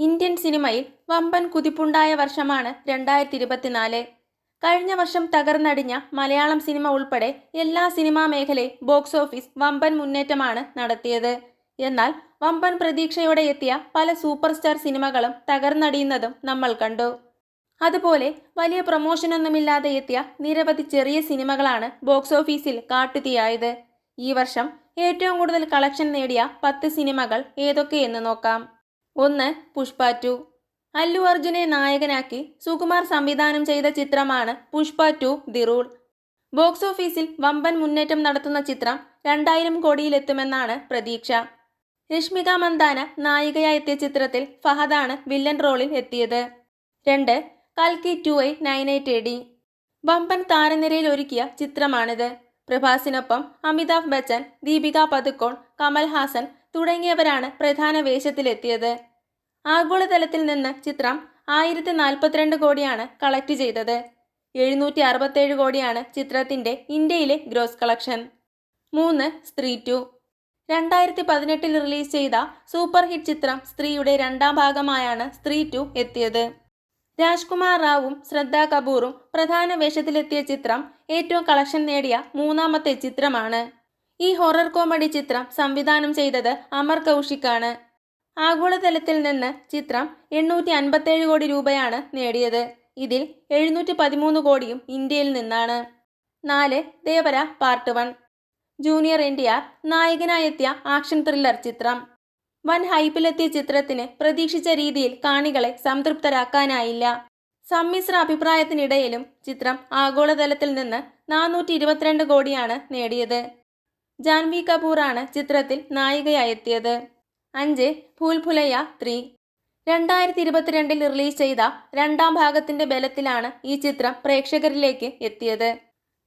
Indian സിനിമയിൽ വമ്പൻ കുതിപ്പുണ്ടായ വർഷമാണ് രണ്ടായിരത്തി ഇരുപത്തിനാല് കഴിഞ്ഞ വർഷം തകർന്നടിഞ്ഞ മലയാളം സിനിമ ഉൾപ്പെടെ എല്ലാ സിനിമാ മേഖലയും ബോക്സ് ഓഫീസ് വമ്പൻ മുന്നേറ്റമാണ് നടത്തിയത്. എന്നാൽ വമ്പൻ പ്രതീക്ഷയോടെ എത്തിയ പല സൂപ്പർ സ്റ്റാർ സിനിമകളും തകർന്നടിയുന്നതും നമ്മൾ കണ്ടു. അതുപോലെ വലിയ പ്രൊമോഷനൊന്നുമില്ലാതെ എത്തിയ നിരവധി ചെറിയ സിനിമകളാണ് ബോക്സ് ഓഫീസിൽ കാട്ടുതീയായത്. ഈ വർഷം ഏറ്റവും കൂടുതൽ കളക്ഷൻ നേടിയ പത്ത് സിനിമകൾ ഏതൊക്കെയെന്ന് നോക്കാം. ഒന്ന് പുഷ്പ ടു അല്ലു അർജുനെ നായകനാക്കി സുകുമാർ സംവിധാനം ചെയ്ത ചിത്രമാണ് Pushpa two the rule. Box ഓഫീസിൽ വമ്പൻ മുന്നേറ്റം നടത്തുന്ന ചിത്രം രണ്ടായിരം കോടിയിലെത്തുമെന്നാണ് പ്രതീക്ഷ. രശ്മിക മന്ദാന നായികയായി എത്തിയ ചിത്രത്തിൽ ഫഹദാണ് വില്ലൻ റോളിൽ എത്തിയത്. രണ്ട് കൽക്കി two eight nine eight A D വമ്പൻ താരനിരയിൽ ഒരുക്കിയ ചിത്രമാണിത്. പ്രഭാസിനൊപ്പം അമിതാഭ് ബച്ചൻ ദീപിക പതുക്കോൺ കമൽ ഹാസൻ തുടങ്ങിയവരാണ് പ്രധാന വേഷത്തിലെത്തിയത്. ആഗോളതലത്തിൽ നിന്ന് ചിത്രം ആയിരത്തി നാൽപ്പത്തിരണ്ട് കോടിയാണ് കളക്ട് ചെയ്തത്. എഴുന്നൂറ്റി അറുപത്തേഴ് കോടിയാണ് ചിത്രത്തിന്റെ ഇന്ത്യയിലെ ഗ്രോസ് കളക്ഷൻ. മൂന്ന് സ്ത്രീ ടു. രണ്ടായിരത്തി പതിനെട്ടിൽ റിലീസ് ചെയ്ത സൂപ്പർ ഹിറ്റ് ചിത്രം സ്ത്രീയുടെ രണ്ടാം ഭാഗമായാണ് സ്ത്രീ ടു എത്തിയത്. രാജ്കുമാർ റാവും ശ്രദ്ധ കപൂറും പ്രധാന വേഷത്തിലെത്തിയ ചിത്രം ഏറ്റവും കളക്ഷൻ നേടിയ മൂന്നാമത്തെ ചിത്രമാണ്. ഈ ഹൊറർ കോമഡി ചിത്രം സംവിധാനം ചെയ്തത് അമർ കൗശിക്കാണ് ആഗോളതലത്തിൽ നിന്ന് ചിത്രം എണ്ണൂറ്റി അൻപത്തേഴ് കോടി രൂപയാണ് നേടിയത്. ഇതിൽ എഴുന്നൂറ്റി പതിമൂന്ന് കോടിയും ഇന്ത്യയിൽ നിന്നാണ്. നാല് Devara part one. Junior N T R നായകനായെത്തിയ action thriller ചിത്രം. വൻ ഹൈപ്പിലെത്തിയ ചിത്രത്തിന് പ്രതീക്ഷിച്ച രീതിയിൽ കാണികളെ സംതൃപ്തരാക്കാനായില്ല. സമ്മിശ്ര അഭിപ്രായത്തിനിടയിലും ചിത്രം ആഗോളതലത്തിൽ നിന്ന് നാനൂറ്റി ഇരുപത്തിരണ്ട് കോടിയാണ് നേടിയത്. ജാൻവി കപൂറാണ് ചിത്രത്തിൽ നായികയായെത്തിയത്. അഞ്ച് ഭൂൽഭുലയ ത്രീ. രണ്ടായിരത്തി ഇരുപത്തിരണ്ടിൽ റിലീസ് ചെയ്ത രണ്ടാം ഭാഗത്തിന്റെ ബലത്തിലാണ് ഈ ചിത്രം പ്രേക്ഷകരിലേക്ക് എത്തിയത്.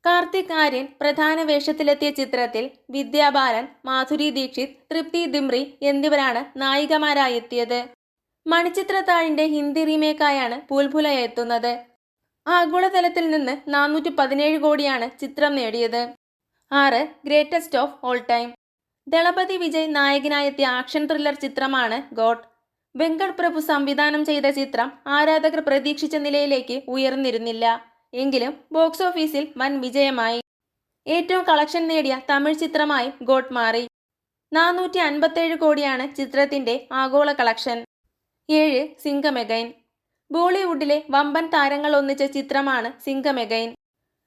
കാർത്തിക് ആര്യൻ പ്രധാന വേഷത്തിലെത്തിയ ചിത്രത്തിൽ വിദ്യാബാലൻ മാധുരി ദീക്ഷിത് തൃപ്തി ദിമ്രി എന്നിവരാണ് നായികമാരായി എത്തിയത് മണിച്ചിത്രത്താഴിന്റെ ഹിന്ദി റീമേക്കായാണ് പൂൽഭുലയ എത്തുന്നത്. ആഗോളതലത്തിൽ നിന്ന് നാനൂറ്റി പതിനേഴ് കോടിയാണ് ചിത്രം നേടിയത്. ആറ് greatest of all time. Thalapathy Vijay നായകനായെത്തിയ action thriller ചിത്രമാണ് ഗോഡ് വെങ്കട് പ്രഭു സംവിധാനം ചെയ്ത ചിത്രം ആരാധകർ പ്രതീക്ഷിച്ച നിലയിലേക്ക് ഉയർന്നിരുന്നില്ല. എങ്കിലും ബോക്സ് ഓഫീസിൽ വൻ വിജയമായി. ഏറ്റവും കളക്ഷൻ നേടിയ തമിഴ് ചിത്രമായി ഗോഡ് മാറി. നാനൂറ്റി അൻപത്തേഴ് കോടിയാണ് ചിത്രത്തിന്റെ ആഗോള കളക്ഷൻ ഏഴ് സിംഗമെഗൈൻ. ബോളിവുഡിലെ വമ്പൻ താരങ്ങൾ ഒന്നിച്ച ചിത്രമാണ് സിംഗമെഗൈൻ.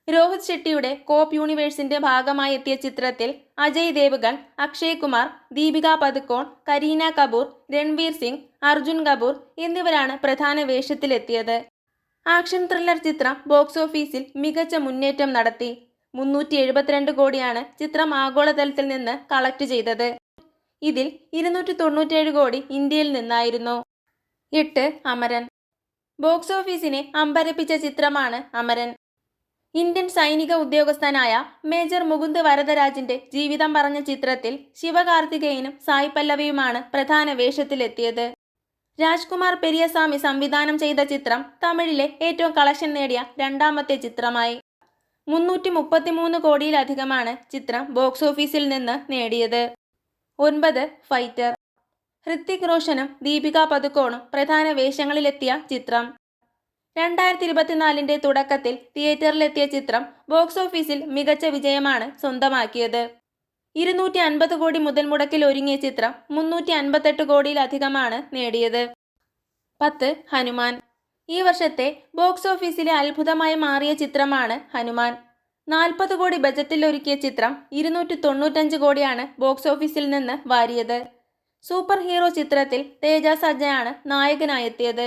രോഹിത് ഷെട്ടിയുടെ കോപ്പ് യൂണിവേഴ്സിന്റെ ഭാഗമായി എത്തിയ ചിത്രത്തിൽ അജയ് ദേവ്ഗൺ അക്ഷയ് കുമാർ ദീപിക പദുക്കോൺ കരീന കപൂർ രൺവീർ സിംഗ് അർജുൻ കപൂർ എന്നിവരാണ് പ്രധാന വേഷത്തിലെത്തിയത്. ആക്ഷൻ ത്രില്ലർ ചിത്രം ബോക്സ് ഓഫീസിൽ മികച്ച മുന്നേറ്റം നടത്തി. മുന്നൂറ്റി എഴുപത്തിരണ്ട് കോടിയാണ് ചിത്രം ആഗോളതലത്തിൽ നിന്ന് കളക്ട് ചെയ്തത്. ഇതിൽ ഇരുന്നൂറ്റി തൊണ്ണൂറ്റേഴ് കോടി ഇന്ത്യയിൽ നിന്നായിരുന്നു. എട്ട് അമരൻ. ബോക്സ് ഓഫീസിനെ അമ്പരപ്പിച്ച ചിത്രമാണ് അമരൻ. ഇന്ത്യൻ സൈനിക ഉദ്യോഗസ്ഥനായ മേജർ മുകുന്ദ് വരദരാജിന്റെ ജീവിതം പറഞ്ഞ ചിത്രത്തിൽ ശിവകാർത്തികേയനും സായ് പല്ലവിയുമാണ് പ്രധാന വേഷത്തിലെത്തിയത്. രാജ്കുമാർ പെരിയസ്വാമി സംവിധാനം ചെയ്ത ചിത്രം തമിഴിലെ ഏറ്റവും കളക്ഷൻ നേടിയ രണ്ടാമത്തെ ചിത്രമായി. മുന്നൂറ്റി മുപ്പത്തിമൂന്ന് കോടിയിലധികമാണ് ചിത്രം ബോക്സ് ഓഫീസിൽ നിന്ന് നേടിയത്. ഒൻപത് ഫൈറ്റർ. ഹൃത്തിക് റോഷനും ദീപിക പതുക്കോണും പ്രധാന വേഷങ്ങളിലെത്തിയ ചിത്രം. രണ്ടായിരത്തി ഇരുപത്തിനാലിന്റെ തുടക്കത്തിൽ തിയേറ്ററിലെത്തിയ ചിത്രം ബോക്സ് ഓഫീസിൽ മികച്ച വിജയമാണ് സ്വന്തമാക്കിയത്. ഇരുന്നൂറ്റി അൻപത് കോടി മുതൽ മുടക്കിൽ ഒരുങ്ങിയ ചിത്രം മുന്നൂറ്റി അൻപത്തെട്ട് കോടിയിലധികമാണ് നേടിയത്. പത്ത് ഹനുമാൻ. ഈ വർഷത്തെ ബോക്സ് ഓഫീസിലെ അത്ഭുതമായി മാറിയ ചിത്രമാണ് ഹനുമാൻ. നാൽപ്പത് കോടി ബജറ്റിൽ ഒരുക്കിയ ചിത്രം ഇരുന്നൂറ്റി തൊണ്ണൂറ്റഞ്ച് കോടിയാണ് ബോക്സ് ഓഫീസിൽ നിന്ന് വാരിയത്. സൂപ്പർ ഹീറോ ചിത്രത്തിൽ തേജ സജ്ജയാണ് നായകനായെത്തിയത്.